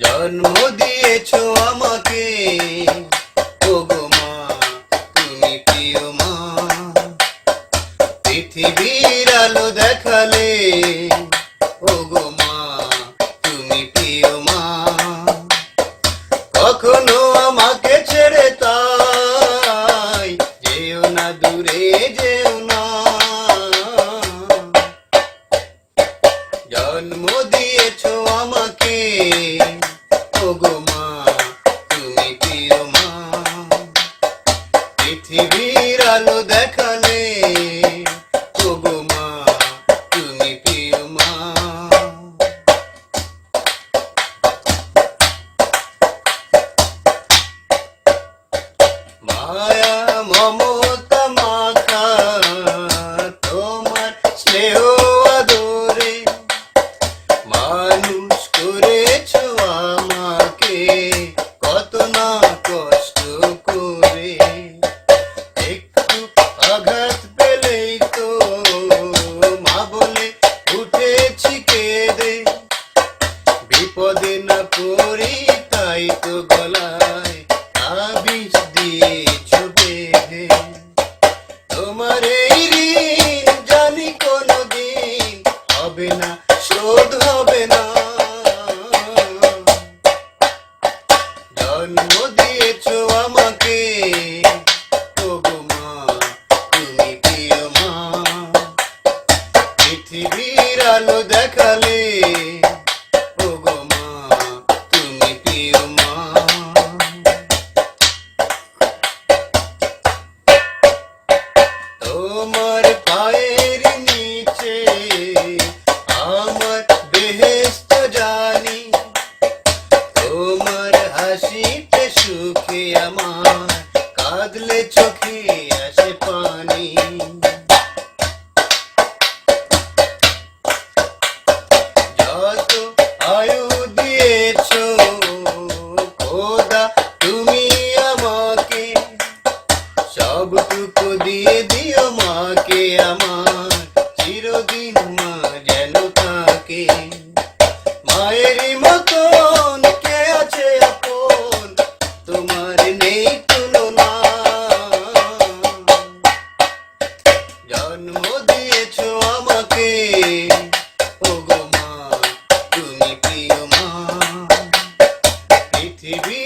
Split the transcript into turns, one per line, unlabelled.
জন্ম দিয়েছ জন্ম দিয়েছ আমাকে। ওগো মা, তুমি প্রিয় মা। পৃথিবীর আলো দেখালে, ওগো মা, তুমি প্রিয় মা। মায়া মমো আলো দেখালে দেখলে চোখে আসে পানি। যত আয়ু দিয়েছ, খোদা, তুমি আমাকে। সবটুকু দিয়ে দিও মাকে আমার, চিরদিন মা জন্ম দিয়েছ আমাকে। ও গো মা তুমি প্রিয় মা। পৃথিবী